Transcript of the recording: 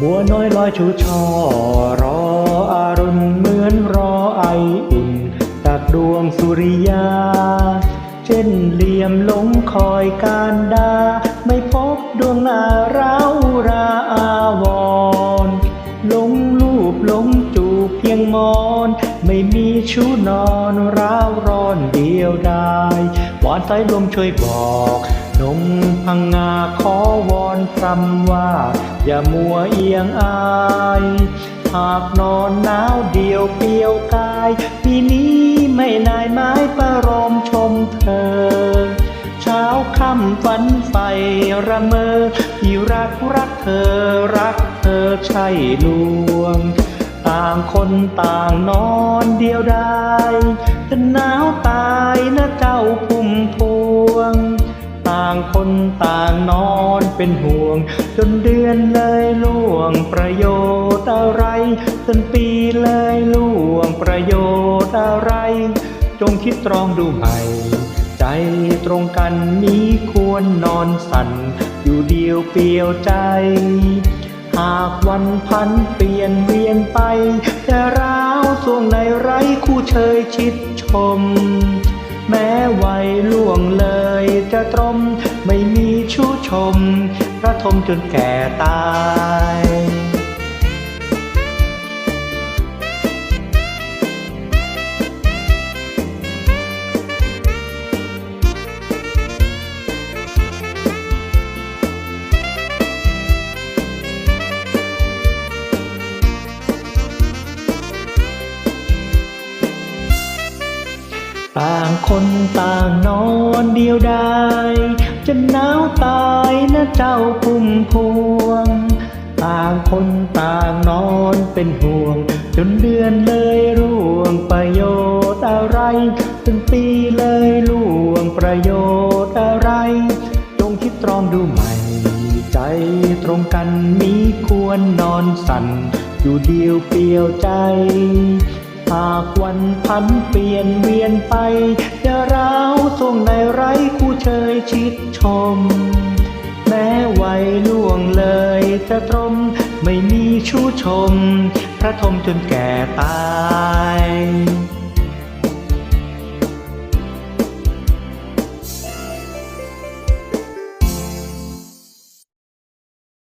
บัวน้อยลอยชูช่อรออารุณเหมือนรอไออุ่นจากดวงสุริยา เช่นเหลี่ยมหลงคอยการดา ไม่พบดวงนาเราราอาวรณ์หลงรูปหลงจูบเพียงมอน ไม่มีชูนอนร้าวร้อนเดียวดาย วานสายลมช่วยบอกนงพังงาขอวอนพรำว่า อย่ามัวเอียงอายหากนอนหนาวเดียวเปลี่ยวกายปีนี้ไม่นายไม้ประรมชมเธอ เช้าค่ำฝันไฟระเมอที่รักรักเธอรักเธอใช่ลวง ต่างคนต่างนอนเดียวดายจะหนาวตายนะเจ้าพุ่มพวงต่างคนต่างนอนเป็นห่วง จนเดือนเลยล่วงประโยชน์อะไร จนปีเลยล่วงประโยชน์อะไร จงคิดตรองดูใหม่ใจตรงกันนี้ควรนอนสั่นอยู่เดียวเปลี่ยวใจ หากวันพันเปลี่ยนเวียนไปจะร้าวส่วงในไร้คู่เชยชิดชม แม้วัยล่วงเลยจะตรม ไม่มีชู้ชม พระทมจนแก่ตาย ต่างคนต่างนอนเดียวดายจะหนาวตายนะเจ้าพุ่มพวง ต่างคนต่างนอนเป็นห่วง จนเดือนเลยร่วงประโยชน์อะไรจนปีเลยล่วงประโยชน์อะไร จงคิดตรองดูใหม่ใจตรงกันนี้ควรนอนสั่นอยู่เดียวเปลี่ยวใจ หากวันพันเปลี่ยนเวียนไป จะร้าวทรงในไร้คู่เชยชิดชม แม้วัยล่วงเลยจะตรม ไม่มีชู้ชม พระทมจนแก่ตาย